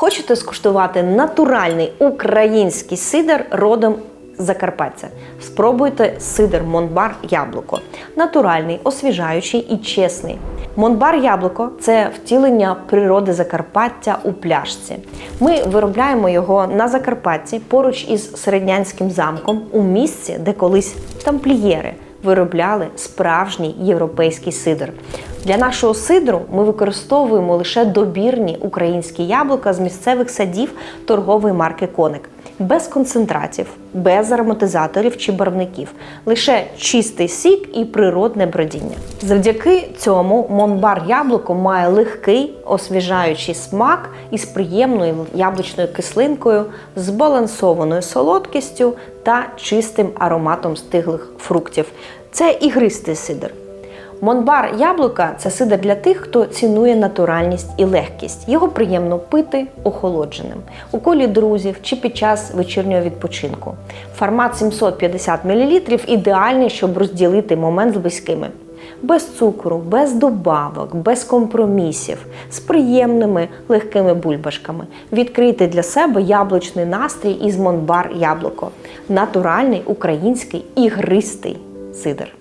Хочете скуштувати натуральний український сидр родом Закарпаття? Спробуйте сидр Монбар Яблуко. Натуральний, освіжаючий і чесний. Монбар Яблуко це втілення природи Закарпаття у пляшці. Ми виробляємо його на Закарпатті поруч із Середнянським замком у місці, де колись тамплієри виробляли справжній європейський сидр. Для нашого сидру ми використовуємо лише добірні українські яблука з місцевих садів торгової марки Коник. Без концентратів, без ароматизаторів чи барвників, лише чистий сік і природне бродіння. Завдяки цьому Монбар яблуко має легкий освіжаючий смак із приємною яблучною кислинкою, збалансованою солодкістю та чистим ароматом стиглих фруктів. Це ігристий сидр. Монбар яблука це сидр для тих, хто цінує натуральність і легкість. Його приємно пити охолодженим у колі друзів чи під час вечірнього відпочинку. Формат 750 мл ідеальний, щоб розділити момент з близькими. Без цукру, без добавок, без компромісів, з приємними легкими бульбашками. Відкрийте для себе яблучний настрій із Монбар яблуко. Натуральний український ігристий сидр.